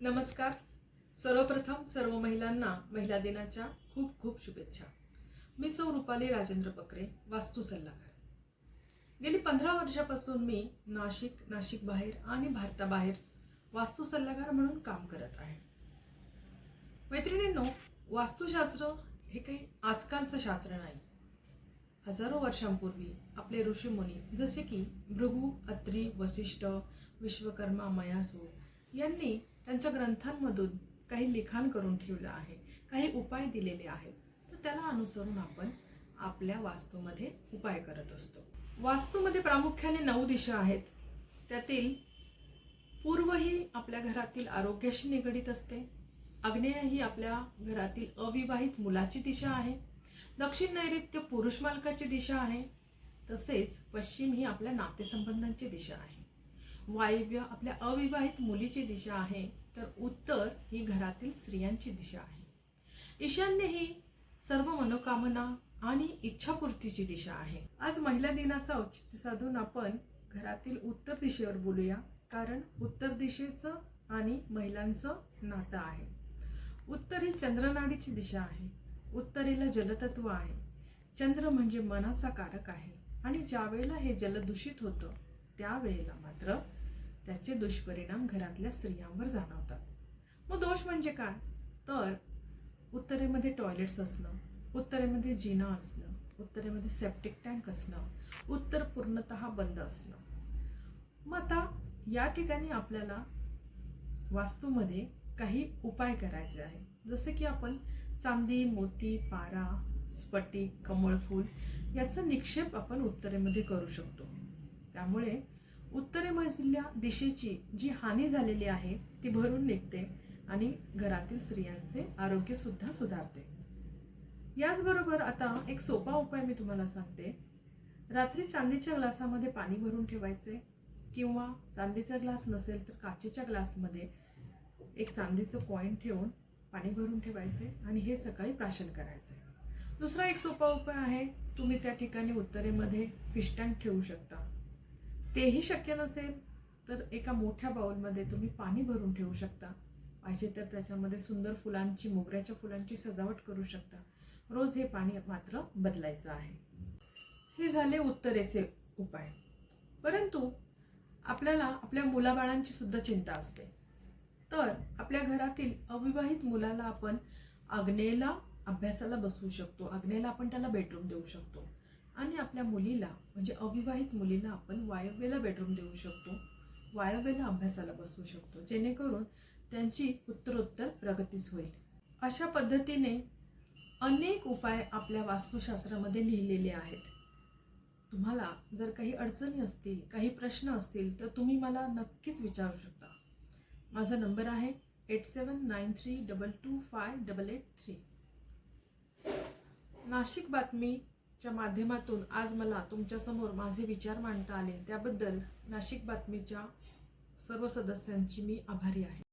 नमस्कार. सर्वप्रथम सर्व महिलांना महिला दिनाच्या खूप खूप शुभेच्छा. मी सौ रुपाली राजेंद्र बकरे वास्तू सल्लागार. गेली पंधरा वर्षापासून मी नाशिक नाशिक बाहेर आणि भारताबाहेर वास्तू सल्लागार म्हणून काम करत आहे. मैत्रिणींनो वास्तुशास्त्र हे काही आजकालचं शास्त्र नाही. हजारो वर्षांपूर्वी आपले ऋषीमुनी जसे की भृगु अत्री वसिष्ठ विश्वकर्मा मयासू यांनी त्यांच्या ग्रंथांमधून काही लिखाण करून ठेवलं आहे काही उपाय दिलेले आहेत. तर त्याला अनुसरून आपण आपल्या वास्तूमध्ये उपाय करत असतो. वास्तूमध्ये प्रामुख्याने नऊ दिशा आहेत. त्यातील पूर्व ही आपल्या घरातील आरोग्याशी निगडीत असते. आग्नेय ही आपल्या घरातील अविवाहित मुलाची दिशा आहे. दक्षिण नैऋत्य पुरुष मालकाची दिशा आहे. तसेच पश्चिम ही आपल्या नातेसंबंधांची दिशा आहे. वायव्य आपल्या अविवाहित मुलीची दिशा आहे तर उत्तर ही घरातील स्त्रियांची दिशा आहे. ईशान्य ही सर्व मनोकामना आणि इच्छापूर्तीची दिशा आहे. आज महिला दिनाचं औचित्य साधून आपण घरातील उत्तर दिशेवर बोलूया कारण उत्तर दिशेचं आणि महिलांचं नातं आहे. उत्तर ही चंद्रनाडीची दिशा आहे. उत्तरेला जलतत्व आहे. चंद्र म्हणजे मनाचा कारक आहे. आणि ज्यावेळेला हे जल दूषित होतं त्यावेळेला मात्र त्याचे दुष्परिणाम घरातल्या स्त्रियांवर जाणवतात. मग दोष म्हणजे काय? तर उत्तरेमध्ये टॉयलेट्स असणं उत्तरेमध्ये जिना असणं उत्तरेमध्ये सेप्टिक टँक असणं उत्तर पूर्णतः बंद असणं. मग आता या ठिकाणी आपल्याला वास्तूमध्ये काही उपाय करायचे आहे. जसे की आपण चांदी मोती पारा स्फटिक कमळफूल याचा निक्षेप आपण उत्तरेमध्ये करू शकतो. त्यामुळे उत्तरेमधल्या दिशेची जी हानी झालेली आहे ती भरून निघते आणि घरातील स्त्रियांचे आरोग्यसुद्धा सुधारते. याचबरोबर आता एक सोपा उपाय मी तुम्हाला सांगते. रात्री चांदीच्या ग्लासामध्ये पाणी भरून ठेवायचे किंवा चांदीचा ग्लास नसेल तर काचेच्या ग्लासमध्ये एक चांदीचं कॉईन ठेवून पाणी भरून ठेवायचे आणि हे सकाळी प्राशन करायचे. दुसरा एक सोपा उपाय आहे तुम्ही त्या ठिकाणी उत्तरेमध्ये फिश टँक ठेवू शकता. तेही शक्य नसेल तर एका मोठ्या बाऊलमध्ये तुम्ही पाणी भरून ठेवू शकता. पाहिजे तर त्याच्यामध्ये सुंदर फुलांची मोगऱ्याच्या फुलांची सजावट करू शकता. रोज हे पाणी मात्र बदलायचं आहे. हे झाले उत्तरेचे उपाय. परंतु आपल्याला आपल्या मुलाबाळांची सुद्धा चिंता असते. तर आपल्या घरातील अविवाहित मुलाला आपण आग्नेयला अभ्यासाला बसवू शकतो. आग्नेयला आपण त्याला बेडरूम देऊ शकतो. आणि आपल्या मुलीला म्हणजे अविवाहित मुलीला आपण वायव्येला बेडरूम देऊ शकतो. वायव्येला अभ्यासाला बसवू शकतो. जेणेकरून त्यांची उत्तरोत्तर प्रगतीच होईल. अशा पद्धतीने अनेक उपाय आपल्या वास्तुशास्त्रामध्ये लिहिलेले आहेत. तुम्हाला जर काही अडचणी असतील काही प्रश्न असतील तर तुम्ही मला नक्कीच विचारू शकता. माझा नंबर आहे eight seven nine three double two five double eight three Nashik बातमी च्या माध्यमातून आज मला तुमच्यासमोर माझे विचार मांडता आले. त्याबद्दल नाशिक बातमीच्या सर्व सदस्यांची मी आभारी आहे.